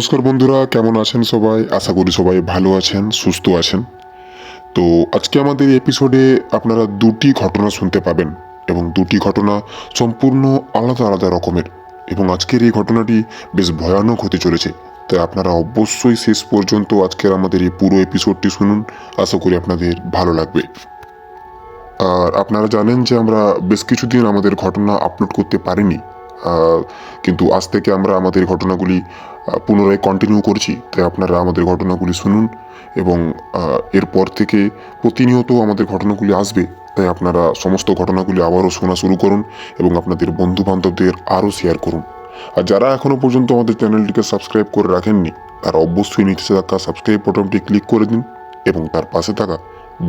নমস্কার বন্ধুরা, কেমন আছেন সবাই? আশা করি সবাই ভালো আছেন, সুস্থ আছেন। তো আজকে আমাদের এপিসোডে আপনারা দুটি ঘটনা শুনতে পাবেন এবং দুটি ঘটনা সম্পূর্ণ আলাদা আলাদা রকমের এবং আজকের এই ঘটনাটি বেশ ভয়ানক হতে চলেছে। তাই আপনারা অবশ্যই শেষ পর্যন্ত আজকের আমাদের এই পুরো এপিসোডটি শুনুন, আশা করি আপনাদের ভালো লাগবে। আর আপনারা জানেন যে আমরা বেশ কিছুদিন আমাদের ঘটনা আপলোড করতে পারিনি। কিন্তু আজ থেকে আমরা আমাদের ঘটনাগুলি পুনরায় কন্টিনিউ করছি। তাই আপনারা আমাদের ঘটনাগুলি শুনুন এবং এরপর থেকে প্রতিনিয়ত আমাদের ঘটনাগুলি আসবে। তাই আপনারা সমস্ত ঘটনাগুলি আবারও শোনা শুরু করুন এবং আপনাদের বন্ধু বান্ধবদের আরও শেয়ার করুন। আর যারা এখনও পর্যন্ত আমাদের চ্যানেলটিকে সাবস্ক্রাইব করে রাখেননি, তারা অবশ্যই নিচে থাকা সাবস্ক্রাইব বটনটি ক্লিক করে দিন এবং তার পাশে থাকা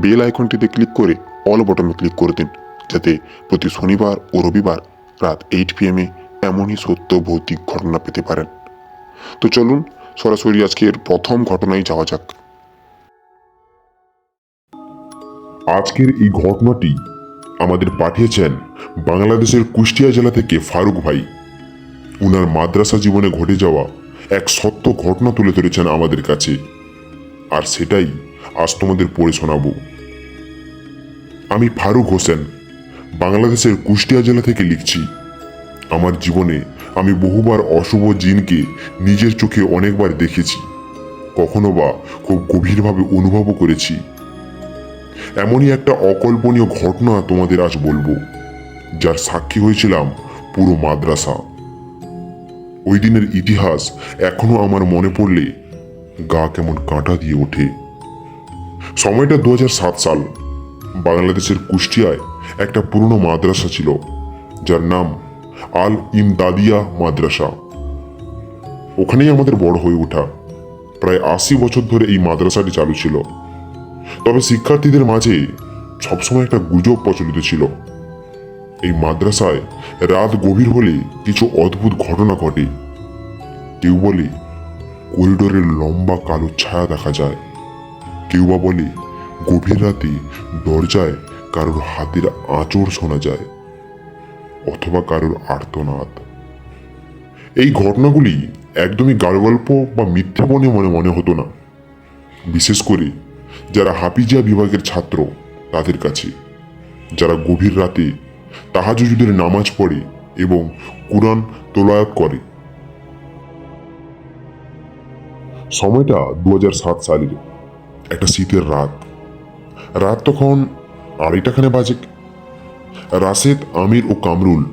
বেল আইকনটিতে ক্লিক করে অল বটনে ক্লিক করে দিন, যাতে প্রতি শনিবার ও রবিবার রাত এইট পিএমে এমনই সত্য ভৌতিক ঘটনা পেতে পারেন। তো চলুন, সরাসরি আজকের প্রথম ঘটনায় যাওয়া যাক। আজকের এই ঘটনাটি আমাদের পাঠিয়েছেন বাংলাদেশের কুষ্টিয়া জেলা থেকে ফারুক ভাই। উনার মাদ্রাসা জীবনে ঘটে যাওয়া এক সত্য ঘটনা তুলে ধরেছেন আমাদের কাছে। আর সেটাই আজ তোমাদের পড়ে শোনাবো। আমি ফারুক হোসেন, বাংলাদেশের কুষ্টিয়া জেলা থেকে লিখছি। আমার জীবনে আমি বহুবার অশুভ জিনকে নিজের চোখে অনেকবার দেখেছি, কখনো বা খুব গভীরভাবে অনুভবও করেছি। এমনই একটা অকল্পনীয় ঘটনা তোমাদের আজ বলব, যার সাক্ষী হয়েছিলাম পুরো মাদ্রাসা। ওই দিনের ইতিহাস এখনও আমার মনে পড়লে গা কেমন কাঁটা দিয়ে ওঠে। সময়টা দু হাজার সাত সাল। বাংলাদেশের কুষ্টিয়ায় একটা পুরনো মাদ্রাসা ছিল, যার নাম আল ইমদাদিয়া মাদ্রাসা। ওখানেই আমাদের বড় হয়ে ওঠা। প্রায় আশি বছর ধরে এই মাদ্রাসাটি চালু ছিল। তবে শিক্ষার্থীদের মাঝে সবসময় একটা গুজব প্রচলিত ছিল। এই মাদ্রাসায় রাত গভীর হলে কিছু অদ্ভুত ঘটনা ঘটে। কেউ বলে করিডোরের লম্বা কালো ছায়া দেখা যায়। কেউ বা বলে, গভীর রাতে দরজায় কারোর হাতের আঁচড় শোনা যায়। অথবা কারোর আর্তনাদ। এই ঘটনাগুলি একদমই গালগল্প বা মিথ্যা বনে মনে মনে হতো না। বিশেষ করে যারা হাফিজিয়া বিভাগের ছাত্র, তাদের কাছে। যারা গভীর রাতে তাহাজুদের নামাজ পড়ে এবং কোরআন তোলায়াত করে। সময়টা দু হাজার সাত সালের, একটা শীতের রাত। রাত তখন আড়াইটাখানে বাজে রাশেদ, আমির ও কামরুল,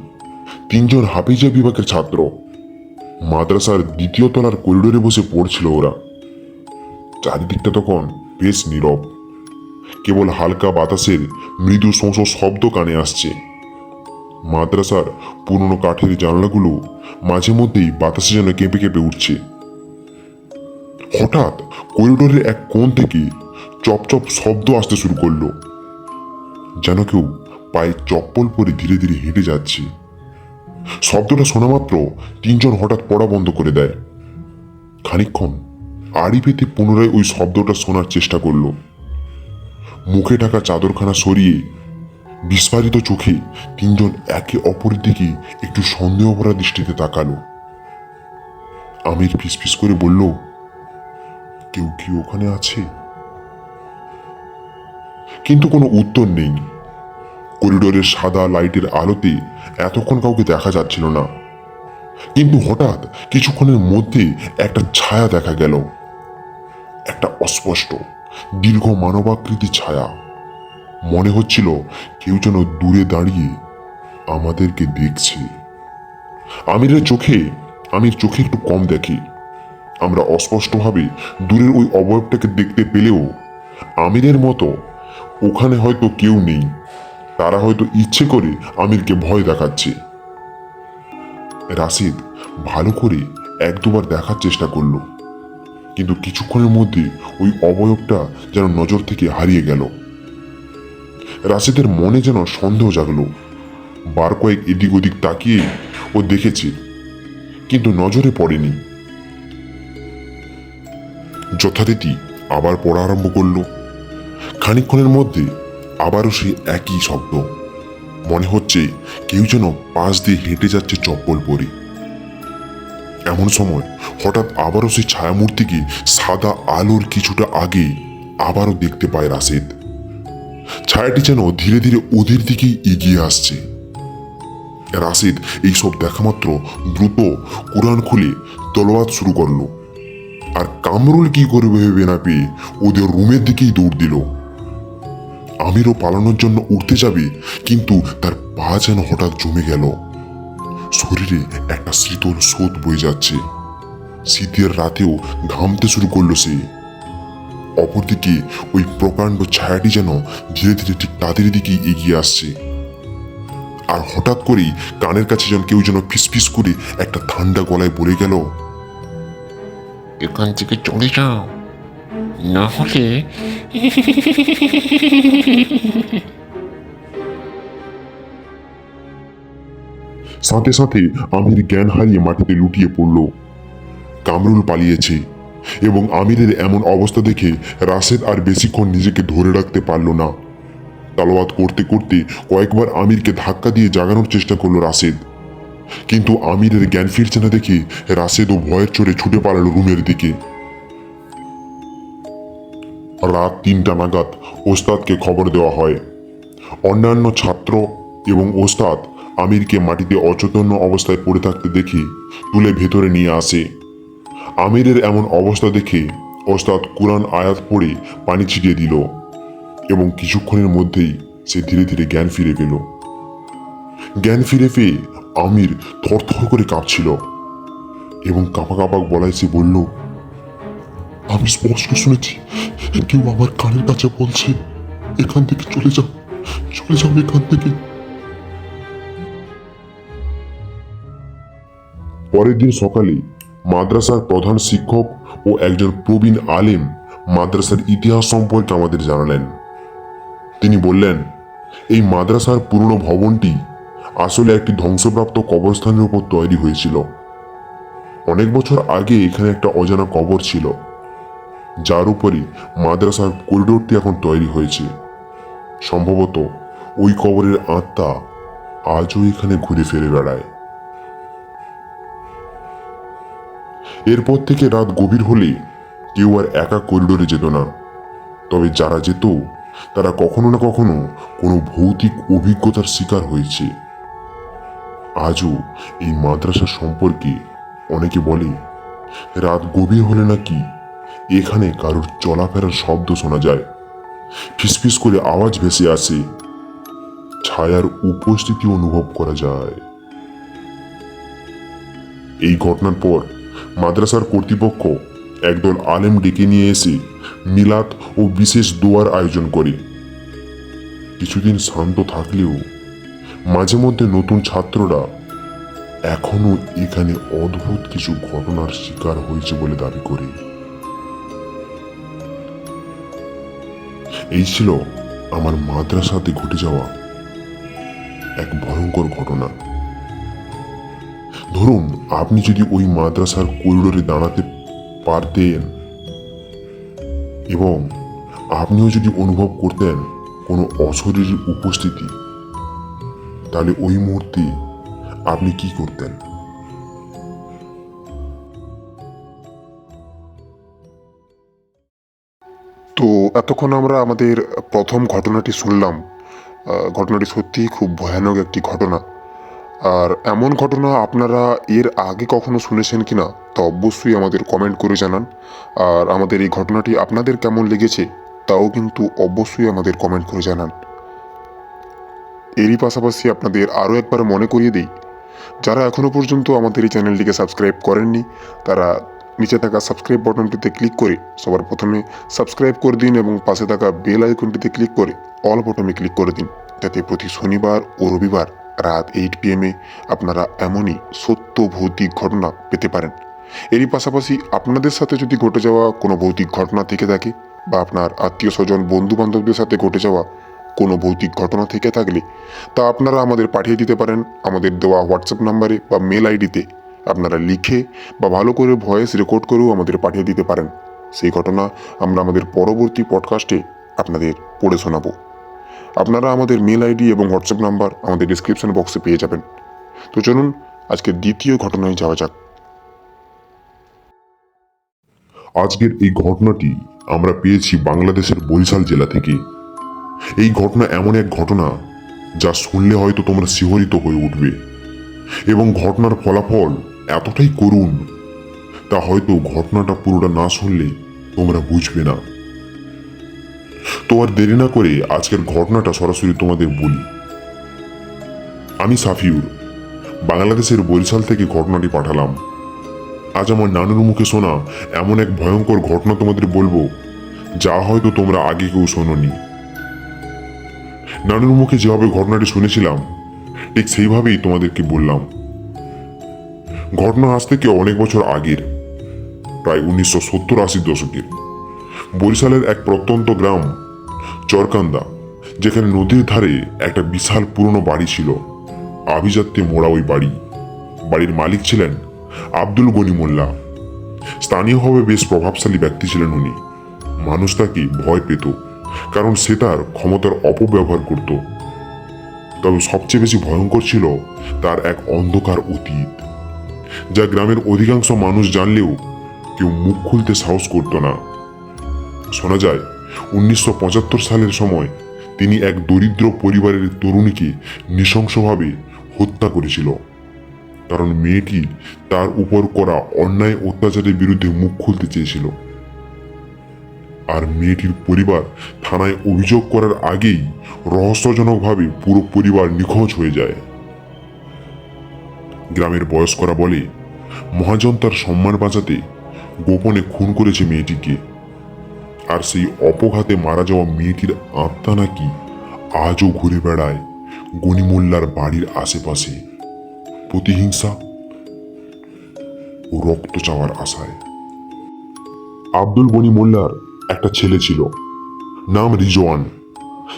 তিনজন হাফিজা বিভাগের ছাত্র। মাদ্রাসার দ্বিতীয় তলার করিডোরে বসে পড়ছিল ওরা। চারিদিকটা তখন বেশ নীরব। কেবল হালকা বাতাসের মৃদু শোঁ শব্দ কানে আসছে। মাদ্রাসার পুরনো কাঠের জানলাগুলো মাঝে মধ্যেই বাতাসে যেন কেঁপে কেঁপে উঠছে। হঠাৎ করিডোরের এক কোণ থেকে চপচপ শব্দ আসতে শুরু করল। যেন কেউ পায়ে চপ্পল পরে ধীরে ধীরে হেঁটে যাচ্ছে। শব্দটা শোনা মাত্র তিনজন হঠাৎ পড়া বন্ধ করে দেয়। খানিকক্ষণ আড়ি পেতে পুনরায় ওই শব্দটা শোনার চেষ্টা করল। মুখে ঢাকা চাদরখানা সরিয়ে বিস্ফারিত চোখে তিনজন একে অপরের দিকে একটু সন্দেহ ভরা দৃষ্টিতে তাকালো। আমির ফিসফিস করে বলল, কেউ কি ওখানে আছে? কিন্তু কোনো উত্তর নেই। করিডোরের সাদা লাইটের আলোতে এতক্ষণ কাউকে দেখা যাচ্ছিল না। কিন্তু হঠাৎ কিছুক্ষণের মধ্যে একটা ছায়া দেখা গেল। একটা অস্পষ্ট, দীর্ঘ মানবাকৃতি ছায়া। মনে হচ্ছিল কেউ যেন দূরে দাঁড়িয়ে আমাদেরকে দেখছে। আমিরের চোখে, আমির চোখে একটু কম দেখে। আমরা অস্পষ্টভাবে দূরের ওই অবয়বটাকে দেখতে পেলেও আমিরের মতো ওখানে হয়তো কেউ নেই। তারা হয়তো ইচ্ছে করে আমিরকে ভয় দেখাচ্ছে। রাশিদ ভালো করে এক দুবার দেখার চেষ্টা করল, কিন্তু কিছুক্ষণের মধ্যে ওই অবয়বটা যেন নজর থেকে হারিয়ে গেল। রাশিদের মনে যেন সন্দেহ জাগলো। বার কয়েক এদিক ওদিক তাকিয়ে ও দেখেছে, কিন্তু নজরে পড়েনি। যথারীতি আবার পড়া আরম্ভ করল। খানিকক্ষণের মধ্যে আবারও সেই একই শব্দ। মনে হচ্ছে কেউ যেন পাশ দিয়ে হেঁটে যাচ্ছে চপ্পল পরে। এমন সময় হঠাৎ আবারও সেই ছায়ামূর্তিকে সাদা আলোর কিছুটা আগে আবারও দেখতে পায় রাশেদ। ছায়াটি যেন ধীরে ধীরে ওদের দিকেই এগিয়ে আসছে। রাশিদ এইসব দেখা মাত্র দ্রুত কোরআন খুলে তলোয়াত শুরু করল। আর কামরুল কি করবে ভেবে না পেয়ে ওদের রুমের দিকেই দৌড় দিল। আমিরও পালানোর জন্য উঠতে যাবে, কিন্তু তার পা যেন হঠাৎ জমে গেল। শরীরে একটা শীতল স্রোত বয়ে যাচ্ছে। শীতের রাতেও ঘামতে শুরু করল সে। অপরদিকে ওই প্রকাণ্ড ছায়াটি যেন ধীরে ধীরে ঠিক তাদের দিকেই এগিয়ে আসছে। আর হঠাৎ করেই কানের কাছে যেন কেউ যেন ফিসফিস করে একটা ঠান্ডা গলায় বলে গেল, এখান থেকে চলে যাও। না হলে সাথে সাথে আমির জ্ঞান হারিয়ে মাটিতে লুটিয়ে পড়ল। কামরুল পালিয়েছে এবং আমিরের এমন অবস্থা দেখে রাশেদ আর বেশিক্ষণ নিজেকে ধরে রাখতে পারল না। তালোয়াত করতে করতে কয়েকবার আমিরকে ধাক্কা দিয়ে জাগানোর চেষ্টা করল রাশেদ। কিন্তু আমিরের জ্ঞান ফিরছে না দেখে রাশেদ ও ভয়ের চড়ে ছুটে পালালো রুমের দিকে। রাত তিনটা নাগাদ ওস্তাদকে খবর দেওয়া হয়। অন্যান্য ছাত্র এবং ওস্তাদ আমিরকে মাটিতে অচৈতন্য অবস্থায় পড়ে থাকতে দেখে, তুলে ভেতরে নিয়ে আসে। আমিরের এমন অবস্থা দেখে ওস্তাদ কোরআন আয়াত পড়ে পানি ছিটিয়ে দিল এবং কিছুক্ষণের মধ্যেই সে ধীরে ধীরে জ্ঞান ফিরে পেল। জ্ঞান ফিরে পেয়ে আমির থরথর করে কাঁপছিল এবং কাঁপা কাঁপা গলায় সে বলল আমি স্পষ্ট শুনেছি। কেউ আমার কানের কাছে বলছে, এখান থেকে চলে যাও চলে যাও এখান থেকে। পরের দিন সকালে মাদ্রাসার প্রধান শিক্ষক ও একজন প্রবীণ আলেম মাদ্রাসার ইতিহাস সম্পর্কে আমাদের জানালেন। তিনি বললেন, এই মাদ্রাসার পুরনো ভবনটি আসলে একটি ধ্বংসপ্রাপ্ত কবরস্থানের উপর তৈরি হয়েছিল। অনেক বছর আগে এখানে একটা অজানা কবর ছিল। যার উপরে মাদ্রাসার করিডোরটি এখন তৈরি হয়েছে। সম্ভবত ওই কবরের আত্মা আজও এখানে ঘুরে ফিরে বেড়ায়। এরপর থেকে রাত গভীর হলে কেউ আর একা করিডোরে যেত না। তবে যারা যেত, তারা কখনো না কখনো কোনো ভৌতিক অভিজ্ঞতার শিকার হয়েছে। আজও এই মাদ্রাসা সম্পর্কে অনেকে বলে, রাত গভীর হলে নাকি এখানে কারোর চলাফেরার শব্দ শোনা যায়। ফিসফিস করে আওয়াজ ভেসে আসে। ছায়ার উপস্থিতি অনুভব করা যায়। এই ঘটনার পর মাদ্রাসার কর্তৃপক্ষ একদল আলেম ডেকে নিয়ে এসে মিলাত ও বিশেষ দোয়ার আয়োজন করে। কিছুদিন শান্ত থাকলেও মাঝে মধ্যে নতুন ছাত্ররা এখনও এখানে অদ্ভুত কিছু ঘটনার শিকার হয়েছে বলে দাবি করে। এই ছিল আমার মাদ্রাসাতে ঘটে যাওয়া এক ভয়ঙ্কর ঘটনা। ধরুন, আপনি যদি ওই মাদ্রাসার করিডোরে দাঁড়াতে পারতেন এবং আপনিও যদি অনুভব করতেন কোনো অশরীর উপস্থিতি, তাহলে ওই মুহূর্তে আপনি কি করতেন? তো এতক্ষণ আমরা আমাদের প্রথম ঘটনাটি শুনলাম। ঘটনাটি সত্যিই খুব ভয়ানক একটি ঘটনা। আর এমন ঘটনা আপনারা এর আগে কখনো শুনেছেন কিনা, তা অবশ্যই আমাদের কমেন্ট করে জানান। আর আমাদের এই ঘটনাটি আপনাদের কেমন লেগেছে, তাও কিন্তু অবশ্যই আমাদের কমেন্ট করে জানান। এরই পাশাপাশি আপনাদের আরও একবার মনে করিয়ে দিই, যারা এখনও পর্যন্ত আমাদের এই চ্যানেলটিকে সাবস্ক্রাইব করেননি, তারা নিচে থাকা সাবস্ক্রাইব বাটনটিতে ক্লিক করে সবার প্রথমে সাবস্ক্রাইব করে দিন এবং পাশে থাকা বেল আইকনটিতে ক্লিক করে অল বটনে ক্লিক করে দিন। যাতে প্রতি শনিবার ও রবিবার রাত এইট পিএমে আপনারা এমনই সত্য ভৌতিক ঘটনা পেতে পারেন। এরই পাশাপাশি আপনাদের সাথে যদি ঘটে যাওয়া কোনো ভৌতিক ঘটনা থেকে থাকে বা আপনার আত্মীয় স্বজন বন্ধু বান্ধবদের সাথে ঘটে যাওয়া কোনো ভৌতিক ঘটনা থেকে থাকলে তা আপনারা আমাদের পাঠিয়ে দিতে পারেন। আমাদের দেওয়া হোয়াটসঅ্যাপ নাম্বারে বা মেল আইডিতে আপনারা লিখে বা ভালো করে ভয়েস রেকর্ড করেও আমাদের পাঠিয়ে দিতে পারেন। সেই ঘটনা আমরা আমাদের পরবর্তী পডকাস্টে আপনাদের পড়ে শোনাবো। আপনারা আমাদের মেল আইডি এবং হোয়াটসঅ্যাপ নাম্বার আমাদের ডিসক্রিপশন বক্সে পেয়ে যাবেন। তো চলুন, আজকের দ্বিতীয় ঘটনায় যাওয়া যাক। আজকের এই ঘটনাটি আমরা পেয়েছি বাংলাদেশের বরিশাল জেলা থেকে। এই ঘটনা এমন এক ঘটনা যা শুনলে হয়তো তোমরা শিহরিত হয়ে উঠবে। এবং ঘটনার ফলাফল এতটাই করুণ, তা হয়তো ঘটনাটা পুরোটা না শুনলে তোমরা বুঝবে না। তো আর দেরি না করে আজকের ঘটনাটা সরাসরি তোমাদের বলি। আমি সাফিউর, বাংলাদেশের বরিশাল থেকে ঘটনাটি পাঠালাম। আজ আমার নানুর মুখে শোনা এমন এক ভয়ঙ্কর ঘটনা তোমাদের বলব, যা হয়তো তোমরা আগে কেউ শোনোনি। নানুর মুখে যেভাবে ঘটনাটি শুনেছিলাম ঠিক সেইভাবেই তোমাদেরকে বললাম। ঘটনা আজ থেকে অনেক বছর আগের, প্রায় উনিশশো সত্তর আশির দশকের। বরিশালের এক প্রত্যন্ত গ্রাম, চরকান্দা, যেখানে নদীর ধারে একটা বিশাল পুরনো বাড়ি ছিল, আভিজাত্যে মোড়া ওই বাড়ি। বাড়ির মালিক ছিলেন আব্দুল গনি মোল্লা। স্থানীয়ভাবে বেশ প্রভাবশালী ব্যক্তি ছিলেন উনি। মানুষ তাকে ভয় পেত, কারণ সে তার ক্ষমতার অপব্যবহার করত। তবে সবচেয়ে বেশি ভয়ঙ্কর ছিল তার এক অন্ধকার অতীত, যা গ্রামের অধিকাংশ মানুষ জানলেও কেউ মুখ খুলতে সাহস করত না। শোনা যায়, উনিশশো পঁচাত্তর সালের সময় তিনি এক দরিদ্র পরিবারের তরুণীকে নৃশংসভাবে হত্যা করেছিল। কারণ মেয়েটি তার উপর করা অন্যায় অত্যাচারের বিরুদ্ধে মুখ খুলতে চেয়েছিল। আর মেয়েটির পরিবার থানায় অভিযোগ করার আগেই রহস্যজনকভাবে পুরো পরিবার নিখোঁজ হয়ে যায়। গ্রামের বয়স্করা বলে, মহাজন তার সম্মান বাঁচাতে গোপনে খুন করেছে মেয়েটিকে। আর সেই অপঘাতে মারা যাওয়া মেয়েটির আত্মা নাকি আজও ঘুরে বেড়ায় গনিমোল্লার বাড়ির আশেপাশে। প্রতিহিংসা ও রক্ত চাওয়ার আশায়। আব্দুল গনি মোল্লার একটা ছেলে ছিল, নাম রিজওয়ান।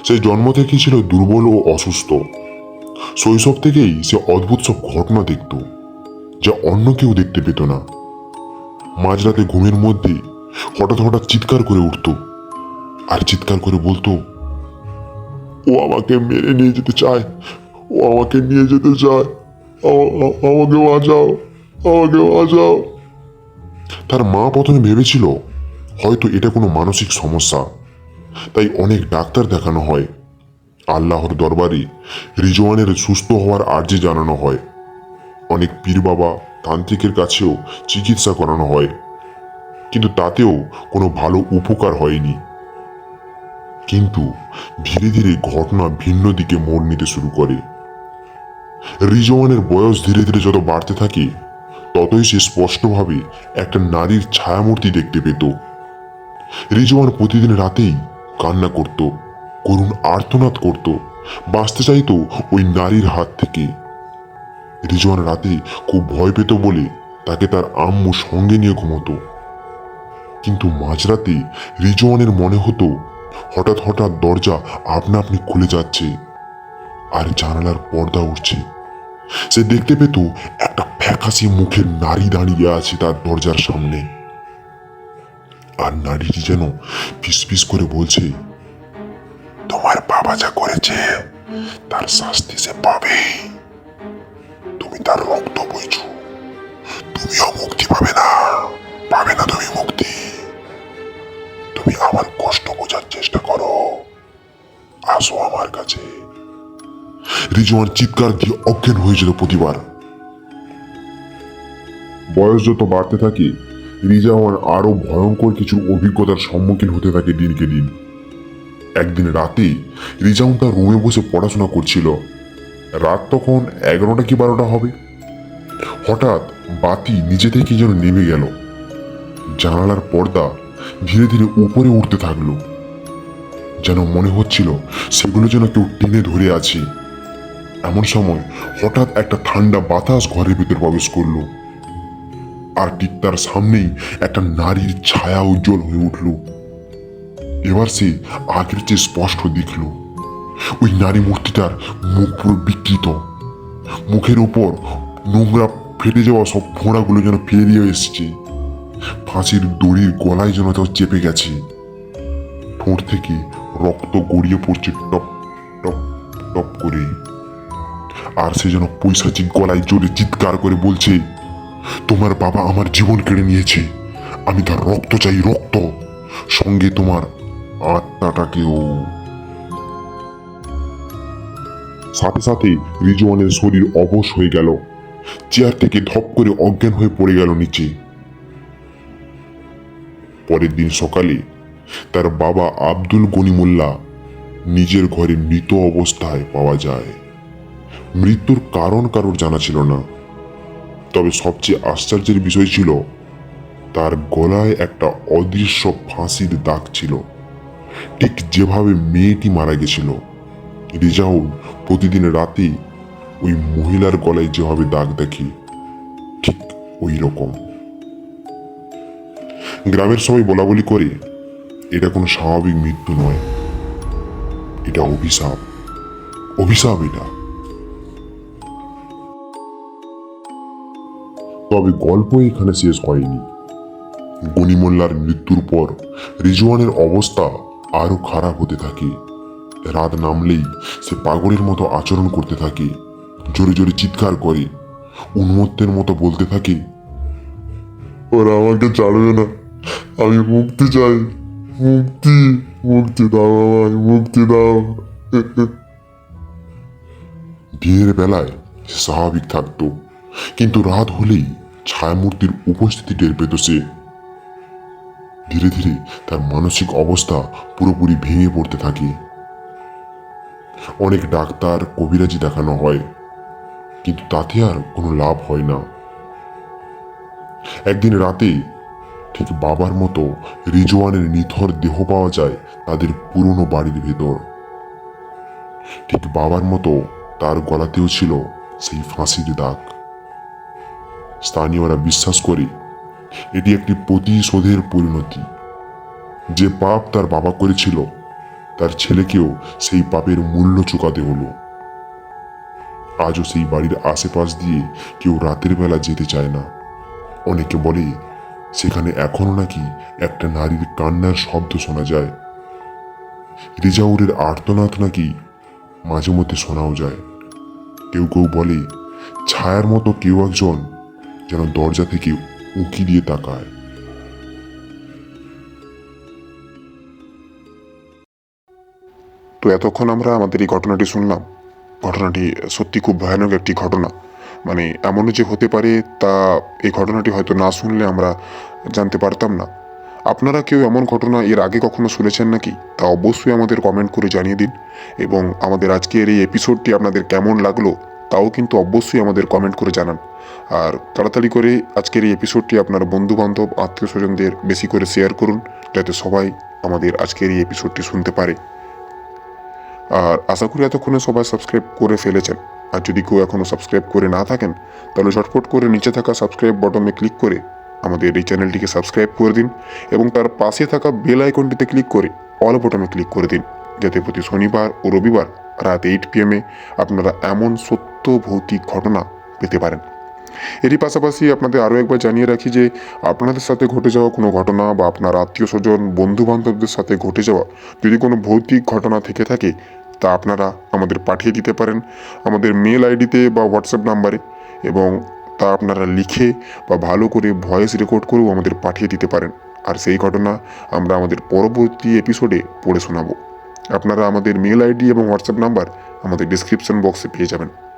সে জন্ম থেকেই ছিল দুর্বল ও অসুস্থ। শৈশব থেকেই সে অদ্ভুত সব ঘটনা দেখত, যা অন্য কেউ দেখতে পেত না। মাঝরাতে ঘুমের মধ্যে হঠাৎ হঠাৎ চিৎকার করে উঠত, আর চিৎকার করে বলতো, ও আমাকে মেরে নিয়ে যেতে চায়, ও আমাকে নিয়ে যেতে চায় আমাকে বাঁচাও আমাকে বাঁচাও। তার মা প্রথমে ভেবেছিল হয়তো এটা কোনো মানসিক সমস্যা। তাই অনেক ডাক্তার দেখানো হয়। আল্লাহর দরবারে রিজওয়ানের সুস্থ হওয়ার আর্জি জানানো হয়। অনেক পীর বাবা তান্ত্রিকের কাছেও চিকিৎসা করানো হয়। কিন্তু তাতেও কোনো ভালো উপকার হয়নি। কিন্তু ধীরে ধীরে ঘটনা ভিন্ন দিকে মোড় নিতে শুরু করে। রিজওয়ানের বয়স ধীরে ধীরে যত বাড়তে থাকে, ততই সে স্পষ্টভাবে একটা নারীর ছায়ামূর্তি দেখতে পেত। রিজওয়ান প্রতিদিন রাতেই কান্না করত, করুণ আর্তনাদ করত, বাঁচতে চাইতো ওই নারীর হাত থেকে। রিজওয়ান রাতে খুব ভয় পেত বলে তাকে তার আম্মু সঙ্গে নিয়ে ঘুমতো। কিন্তু মাঝরাতে রিজওয়ানের মনে হতো, হঠাৎ হঠাৎ দরজা আপনা আপনি খুলে যাচ্ছে আর জানালার পর্দা উঠছে সে দেখতে পেত একটা ফ্যাকাশি মুখের নারী দাঁড়িয়ে আছে তার দরজার সামনে। আর নারীটি যেন ফিসফিস করে বলছে, তোমার বাবা যা করেছে, তার শাস্তি সে পাবে। তুমি তার রক্ত বইছো। তুমিও মুক্তি পাবে না? পাবে না তুমি মুক্তি। তুমি আমার কষ্ট বোঝার চেষ্টা করো। আসো আমার কাছে। রিজওয়ান চিৎকার দিয়ে অজ্ঞান হয়ে যেত প্রতিবার। বয়স যত বাড়তে থাকে রিজাওয়ান আরও ভয়ঙ্কর কিছু অভিজ্ঞতার সম্মুখীন হতে থাকে দিনকে দিন। একদিন রাতে রিজাউন তার রুমে বসে পড়াশোনা করছিল, রাত তখন এগারোটা কি বারোটা হবে? হঠাৎ বাতি নিজে থেকে যেন নেমে গেল। জানালার পর্দা ধীরে ধীরে উপরে উঠতে থাকল। যেন মনে হচ্ছিল সেগুলো যেন কেউ টেনে ধরে আছে। এমন সময় হঠাৎ একটা ঠান্ডা বাতাস ঘরের ভিতর প্রবেশ করল। আর ঠিক তার সামনেই একটা নারীর ছায়া উজ্জ্বল হয়ে উঠল। এবার সে আগের চেয়ে স্পষ্ট দেখল, ওই নারী মূর্তিটার মুখ পুরো বিকৃত। মুখের উপর নোংরা ফেটে যাওয়া সব ফোঁড়াগুলো যেন ফেরিয়ে এসছে। ফাঁসির দড়ির গলায় যেন তাও চেপে গেছে। ঠোঁট থেকে রক্ত গড়িয়ে পড়ছে টপ টপ টপ করে আর সে যেন পৈশাচিক গলায় জোরে চিৎকার করে বলছে তোমার বাবা আমার জীবন কেড়ে নিয়েছে। আমি তার রক্ত চাই, রক্ত। সঙ্গে তোমার আত্মাটাকেও। সাথে সাথে রিজওয়ানের শরীর অবশ হয়ে গেল। চেয়ার থেকে ধপ করে অজ্ঞান হয়ে পড়ে গেল নিচে। পরের দিন সকালে তার বাবা আব্দুল গনিমুল্লাহ নিজের ঘরে মৃত অবস্থায় পাওয়া যায়। মৃত্যুর কারণ কারোর জানা ছিল না। তবে সবচেয়ে আশ্চর্যের বিষয় ছিল, তার গলায় একটা অদৃশ্য ফাঁসির দাগ ছিল। ঠিক যেভাবে মেয়েটি মারা গেছিল, রিজাউল প্রতিদিন রাতে ওই মহিলার গলায় যেভাবে দাগ দেখে, ঠিক ওই রকম গ্রামের সবাই বলা বলি করে, এটা কোনো স্বাভাবিক মৃত্যু নয়, এটা অভিশাপ। অভিশাপ এটা। তবে গল্প এখানে শেষ হয়নি গনিমোল্লার মৃত্যুর পর রিজওয়ানের অবস্থা আরও খারাপ হতে থাকে। রাত নামলেই সে পাগলের মতো আচরণ করতে থাকে, জোরে জোরে চিৎকার করে, উন্মত্তের মতো বলতে থাকে, ওরা আমাকে ছাড়বে না। আমি মুক্তি চাই। মুক্তি মুক্তি দাও আমায়, মুক্তি দাও। দিনের বেলায় স্বাভাবিক থাকতো, কিন্তু রাত হলেই ছায়ামূর্তির উপস্থিতি টের পেত সে ধীরে ধীরে তার মানসিক অবস্থা পুরোপুরি ভেঙে পড়তে থাকে। অনেক ডাক্তার, কবিরাজি দেখানো হয়, কিন্তু তাতে আর কোনো লাভ হয় না। একদিন রাতে ঠিক বাবার মতো রিজওয়ানের নিথর দেহ পাওয়া যায় তাদের পুরনো বাড়ির ভেতর। ঠিক বাবার মতো তার গলাতেও ছিল সেই ফাঁসির দাগ। স্থানীয়রা বিশ্বাস করে, এটি একটি প্রতিশোধের পরিণতি। যে পাপ তার বাবা করেছিল, তার ছেলেকেও সেই পাপের মূল্য চুকাতে হলো। আজও সেই বাড়ির আশেপাশ দিয়ে কেউ রাতের বেলা যেতে চায় না। অনেকে বলে, সেখানে এখনও নাকি একটা নারীর কান্নার শব্দ শোনা যায়। রিজাউরের আর্তনাদ নাকি মাঝে মধ্যে শোনাও যায়। কেউ কেউ বলে, ছায়ার মতো কেউ একজন যেন দরজা থেকে উঁকি দিয়ে তাকায়। তো এতক্ষণ আমরা আমাদের এই ঘটনাটি শুনলাম। ঘটনাটি সত্যি খুব ভয়ানক একটি ঘটনা। মানে এমনও যে হতে পারে তা এই ঘটনাটি হয়তো না শুনলে আমরা জানতে পারতাম না। আপনারা কেউ এমন ঘটনা এর আগে কখনো শুনেছেন নাকি? তা অবশ্যই আমাদের কমেন্ট করে জানিয়ে দিন। এবং আমাদের আজকের এই এপিসোডটি আপনাদের কেমন লাগল তাও কিন্তু অবশ্যই আমাদের কমেন্ট করে জানান। আর তাড়াতাড়ি করে আজকের এই এপিসোডটি আপনার বন্ধু বান্ধব আত্মীয় স্বজনদের বেশি করে শেয়ার করুন, যাতে সবাই আমাদের আজকের এই এপিসোডটি শুনতে পারে। আর আশা করি এতক্ষণে সবাই সাবস্ক্রাইব করে ফেলেছেন। আর যদি কেউ এখনও সাবস্ক্রাইব করে না থাকেন, তাহলে ঝটপট করে নিচে থাকা সাবস্ক্রাইব বটনে ক্লিক করে আমাদের এই চ্যানেলটিকে সাবস্ক্রাইব করে দিন এবং তার পাশে থাকা বেল আইকনটিতে ক্লিক করে অল বটনে ক্লিক করে দিন। যাতে প্রতি শনিবার ও রবিবার রাত এইট পিএমে আপনারা এমন সত্য ভৌতিক ঘটনা পেতে পারেন। এরই পাশাপাশি আপনাদের আরও একবার জানিয়ে রাখি যে আপনাদের সাথে ঘটে যাওয়া কোনো ঘটনা বা আপনার আত্মীয় স্বজন বন্ধু বান্ধবদের সাথে ঘটে যাওয়া যদি কোনো ভৌতিক ঘটনা থেকে থাকে, তা আপনারা আমাদের পাঠিয়ে দিতে পারেন। আমাদের মেল আইডিতে বা হোয়াটসঅ্যাপ নাম্বারে এবং তা আপনারা লিখে বা ভালো করে ভয়েস রেকর্ড করেও আমাদের পাঠিয়ে দিতে পারেন। আর সেই ঘটনা আমরা আমাদের পরবর্তী এপিসোডে পড়ে শোনাবো। আপনারা আমাদের মেল আইডি এবং হোয়াটসঅ্যাপ নাম্বার আমাদের ডিসক্রিপশন বক্সে পেয়ে যাবেন।